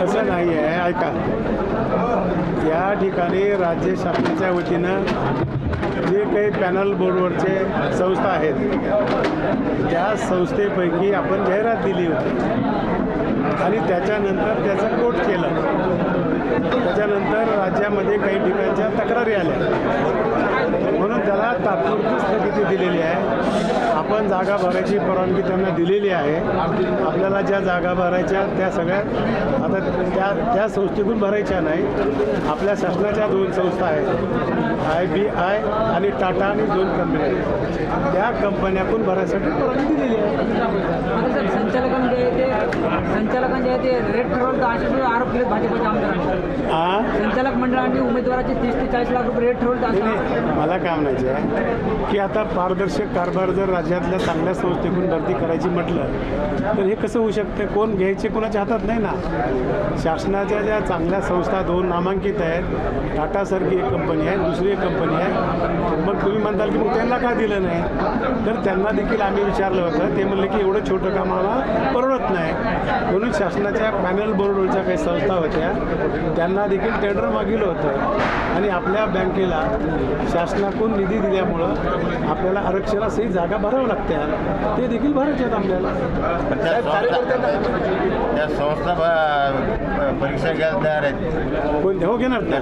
तसं नाही आहे ऐका. या ठिकाणी राज्य शासनाच्या वतीनं जे काही पॅनल बोर्डवरचे संस्था आहेत त्या संस्थेपैकी आपण जाहिरात दिली होती. आणि त्याच्यानंतर त्याचं कोट केलं. त्याच्यानंतर राज्यामध्ये काही ठिकाणच्या तक्रारी आल्या. म्हणून त्याला तात्पुरती स्थगिती दिली आपण जागा भरायची परवानगी त्यांना दिलेली आहे आपल्याला ज्या जागा भरायच्या त्या सगळ्या आता त्या त्या संस्थेतून भरायच्या नाही आपल्या शासनाच्या दोन संस्था आहेत आय बी आय आणि टाटा आणि दोन कंपन्या आहेत. त्या कंपन्यातून भरायसाठी परवानगी दिलेली आहे संचालकांचे ते संचालकांचे ते रेट ठरवलं तर असे सुद्धा आरोप केले भाजपच्या आमदारांनी आ? संचालक मंडळांनी उमेदवाराचे तीस ते चाळीस लाख रुपये रेट ठरवलं. मला काय म्हणायचं आहे की आता पारदर्शक कारभार जर राज्यातल्या चांगल्या संस्थेतून भरती करायची म्हटलं तर हे कसं होऊ शकतं? कोण घ्यायचे कोणाच्या हातात नाही ना? शासनाच्या ज्या चांगल्या संस्था दोन नामांकित आहेत टाटासारखी एक कंपनी आहे दुसरी एक कंपनी आहे. मग तुम्ही म्हणताल की मग त्यांना का दिलं नाही? तर त्यांना देखील आम्ही विचारलं होतं. ते म्हणले की एवढं छोटं काम आम्हाला परवडत नाही. म्हणून शासनाच्या पॅनल बोर्डच्या काही संस्था होत्या त्यांना देखील टेंडर मागितलं होतं. आणि आपल्या बँकेला शासनाकडून निधी दिल्यामुळं आपल्याला आरक्षणासही जागा भरावं लागत्या ते देखील भरायचे आहेत आपल्याला. पण त्या संस्था त्या संस्था ब- परीक्षा घ्यायला तयार आहेत. कोण हो घेणार त्या.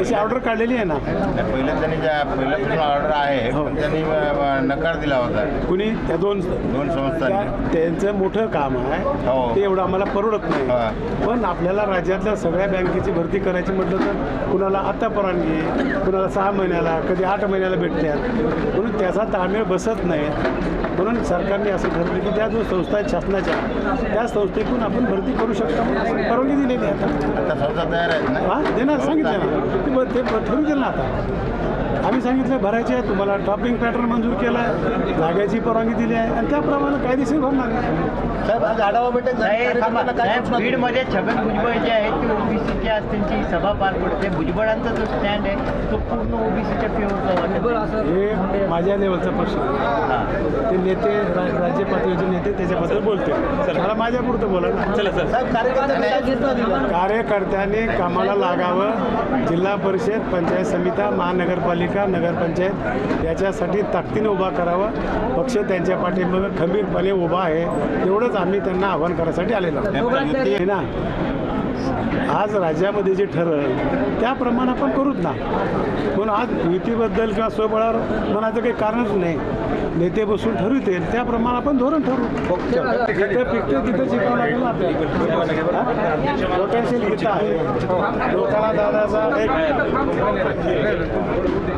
तशी ऑर्डर काढलेली आहे ना? त्या पहिल्या त्यांनी ज्या पहिल्यापासून ऑर्डर आहे हो. पण त्यांनी अ, नकार दिला होता. कुणी? त्या दोन दोन त्या- संस्थांनी त्यांचं मोठं काम आहे. हो. ते एवढं आम्हाला परवडत हा. नाही पण आपल्याला राज्यातल्या सगळ्या बँकेची भरती करायची म्हटलं तर कुणाला आता परवानगी आहे, कुणाला सहा महिन्याला कधी आठ महिन्याला भेटतात म्हणून त्याचा ताळमेळ बसत नाही. म्हणून सरकारने असं ठरवलं की त्या जो संस्था आहेत शासनाच्या त्या संस्थेतून आपण भरती करू शकतो. म्हणून परवानगी दिलेली आहे आता. संस्था तयार आहेत ना? हा देणार सांगितलं ना. ते ठरवू दिलं ना आता. आम्ही सांगितलं भरायचे आहे तुम्हाला टॉपिंग पॅटर्न मंजूर केला आहे. जागेची परवानगी दिली आहे. आणि त्याप्रमाणे कायदेशीर भरणार आहे. साहेब आज आढावा बैठक झाली. साहेब साहेब? बीडमध्ये छगन भुजबळ जे आहेत ते ओबीसीचे आज त्यांची सभा पार पडते. भुजबळांचा जो स्टँड आहे तो पूर्ण ओबीसीच्या फेवरचा हे माझ्या लेवलचा प्रश्न आहे. ते नेते राज्य पातळीचे नेते त्याच्याबद्दल बोलते. मला माझ्यापुरतं बोला ना. साहेब कार्यकर्त्यांनी कामाला लागावं. जिल्हा परिषद पंचायत समित्या महानगरपालिका नगरपंचायत याच्यासाठी ताकदीने उभा करावं. पक्ष त्यांच्या पाठीमागं खंबीरपणे उभा आहे. तेवढंच आम्ही त्यांना आव्हान करायसाठी आलेलो आहोत. हे ना आज राज्यामध्ये जे ठरल त्याप्रमाणे आपण करूच ना. पण आज युतीबद्दल किंवा स्वबळावर म्हणायचं काही कारणच नाही. नेते बसून ठरवतील त्याप्रमाणे आपण धोरण ठरवू. जिथं पिकते तिथं शिकावं लागेल आपल्याला. पोटेन्शियल इथं आहे. लोकांना दादाचा एक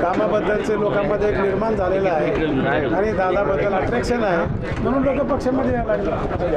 कामाबद्दलचे लोकांमध्ये एक निर्माण झालेलं आहे. आणि दादाबद्दल अट्रॅक्शन आहे. म्हणून लोक पक्षामध्ये यायला लागले.